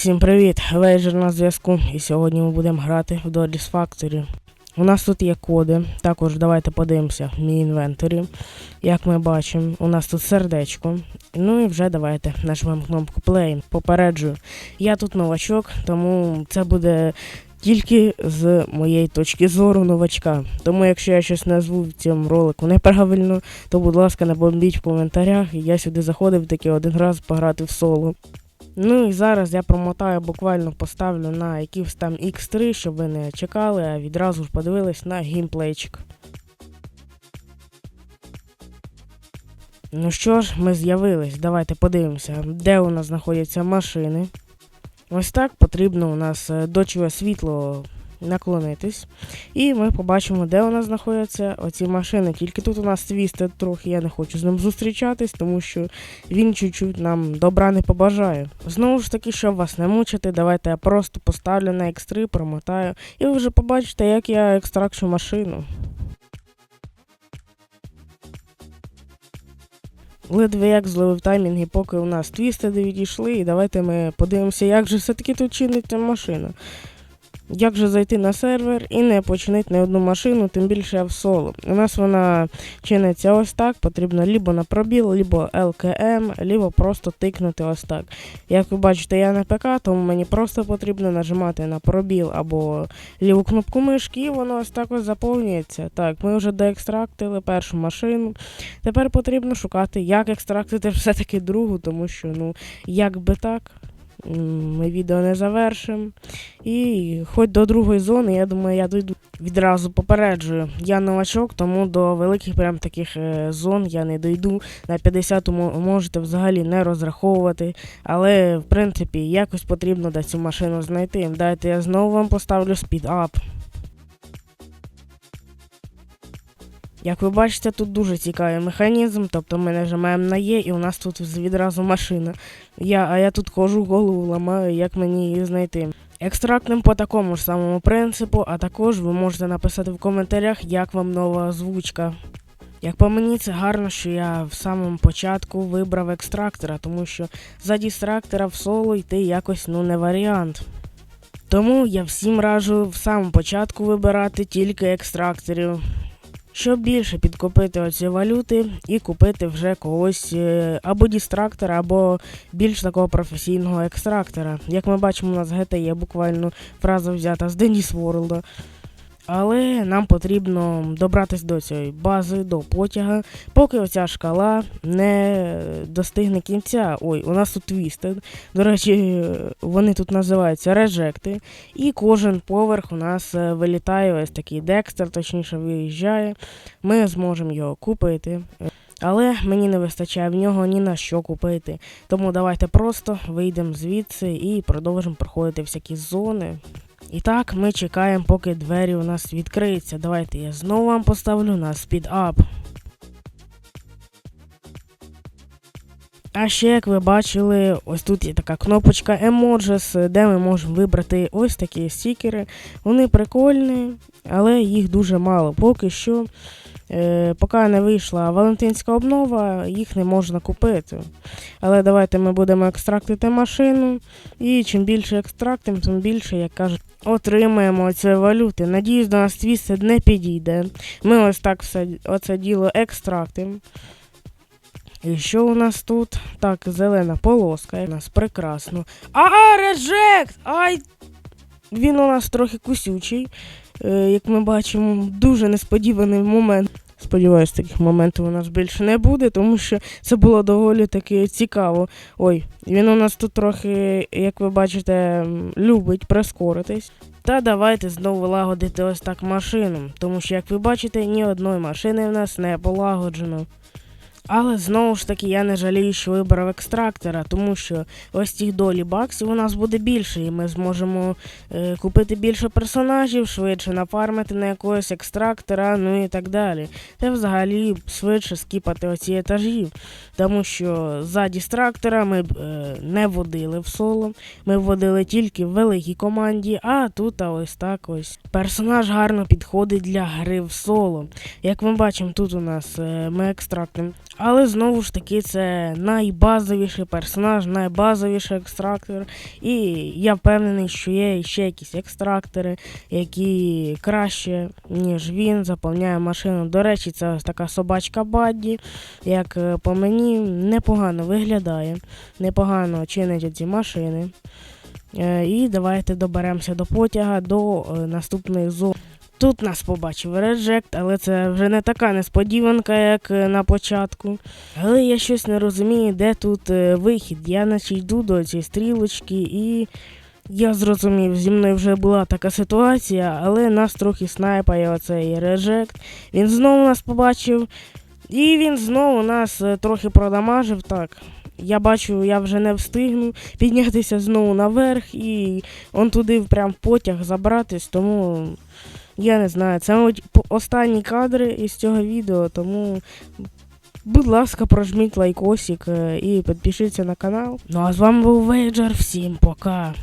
Всім привіт! Вейджер на зв'язку. І сьогодні ми будемо грати в Dodges Factory. У нас тут є коди. Також давайте подивимося в мій інвенторі. Як ми бачимо, у нас тут сердечко. Ну і вже давайте нажмемо кнопку Play. Попереджую. Я тут новачок, тому це буде тільки з моєї точки зору новачка. Тому якщо я щось назву в цьому ролику неправильно, то будь ласка, не бомбіть в коментарях. Я сюди заходив таки один раз пограти в соло. Ну і зараз я промотаю, буквально поставлю на якийсь там X3, щоб ви не чекали, а відразу ж подивились на геймплейчик. Ну що ж, ми з'явились. Давайте подивимося, де у нас знаходяться машини. Ось так потрібно у нас дочове світло наклонитись. І ми побачимо, де у нас знаходяться оці машини. Тільки тут у нас твістед трохи, я не хочу з ним зустрічатись, тому що він чуть-чуть нам добра не побажає. Знову ж таки, щоб вас не мучити, давайте я просто поставлю на X3, промотаю, і ви вже побачите, як я екстракчу машину. Ледве як зловив таймінг, і поки у нас твістеди відійшли, і давайте ми подивимося, як же все-таки тут чиниться машина. Як же зайти на сервер і не починити не одну машину, тим більше в соло. У нас вона чиниться ось так, потрібно лібо на пробіл, либо ЛКМ, либо просто тикнути ось так. Як ви бачите, я на ПК, тому мені просто потрібно нажимати на пробіл або ліву кнопку мишки, і воно ось так ось заповнюється. Так, ми вже доекстрактили першу машину. Тепер потрібно шукати, як екстрактити все-таки другу, тому що, ну, як би так. Ми відео не завершимо. І хоч до другої зони, я думаю, я дойду. Відразу попереджую. Я новачок, тому до великих прям таких е, зон я не дойду. На 50-му можете взагалі не розраховувати. Але, в принципі, якось потрібно де цю машину знайти. Дайте я знову вам поставлю спідап. Як ви бачите, тут дуже цікавий механізм, тобто ми нажимаємо на Є, і у нас тут відразу машина. Я, а я тут хожу, голову ламаю, як мені її знайти. Екстрактним по такому ж самому принципу, а також ви можете написати в коментарях, як вам нова озвучка. Як по мені, це гарно, що я в самому початку вибрав екстрактора, тому що за дістрактора в соло йти якось ну не варіант. Тому я всім раджу в самому початку вибирати тільки екстракторів. Щоб більше підкупити оці валюти і купити вже когось е, або дістрактора, або більш такого професійного екстрактора. Як ми бачимо, у нас ГТ є буквально фраза взята з Деніс Ворлда. Але нам потрібно добратися до цієї бази, до потяга, поки оця шкала не достигне кінця. Ой, у нас тут твістед. До речі, вони тут називаються режекти. І кожен поверх у нас е, вилітає ось такий декстер, точніше виїжджає. Ми зможемо його купити. Але мені не вистачає в нього ні на що купити. Тому давайте просто вийдемо звідси і продовжимо проходити всякі зони. І так, ми чекаємо, поки двері у нас відкриються. Давайте я знову вам поставлю на спідап. А ще, як ви бачили, ось тут є така кнопочка Emojis, де ми можемо вибрати ось такі стікери. Вони прикольні, але їх дуже мало. Поки що, поки не вийшла Валентинська обнова, їх не можна купити. Але давайте ми будемо екстрактити машину. І чим більше екстрактимо, тим більше, як кажуть, отримаємо цієї валюти. Надіюсь, до нас твістед не підійде. Ми ось так все оце діло екстрактимо. І що у нас тут? Так, зелена полоска. У нас прекрасно. А, режект! Ай! Він у нас трохи кусючий. Е, як ми бачимо, дуже несподіваний момент. Сподіваюсь, таких моментів у нас більше не буде, тому що це було доволі таки цікаво. Ой, він у нас тут трохи, як ви бачите, любить прискоритись. Та давайте знову лагодити ось так машину, тому що, як ви бачите, ні одної машини в нас не полагоджено. Але знову ж таки я не жалію, що вибрав екстрактора, тому що ось цих долі баксів у нас буде більше, і ми зможемо е, купити більше персонажів, швидше нафармити на якогось екстрактора, ну і так далі. Та взагалі швидше скіпати оці етажі. Тому що за дістрактора ми б е, не водили в соло, ми вводили тільки в великій команді, а тут а ось так ось. Персонаж гарно підходить для гри в соло. Як ми бачимо, тут у нас е, ми екстрактимо Але знову ж таки, це найбазовіший персонаж, найбазовіший екстрактор. І я впевнений, що є ще якісь екстрактори, які краще, ніж він, заповняє машину. До речі, це така собачка Бадді, як е, по мені, непогано виглядає, непогано чинить ці машини. Е, І давайте доберемося до потяга, до е, наступної зони. Тут нас побачив реджект, але це вже не така несподіванка, як е, на початку. Але я щось не розумію, де тут е, вихід. Я наче йду до цієї стрілочки і. Я зрозумів, зі мною вже була така ситуація, але нас трохи снайпає оцей реджект. Він знову нас побачив, і він знову нас е, трохи продамажив. Так. Я бачу, я вже не встигну піднятися знову наверх і он туди прям потяг забратись, тому я не знаю. Це мабуть останні кадри із цього відео, тому. Будь ласка, прожміть лайкосик е, і підпишіться на канал. Ну а з вами був Вейджер. Всім пока.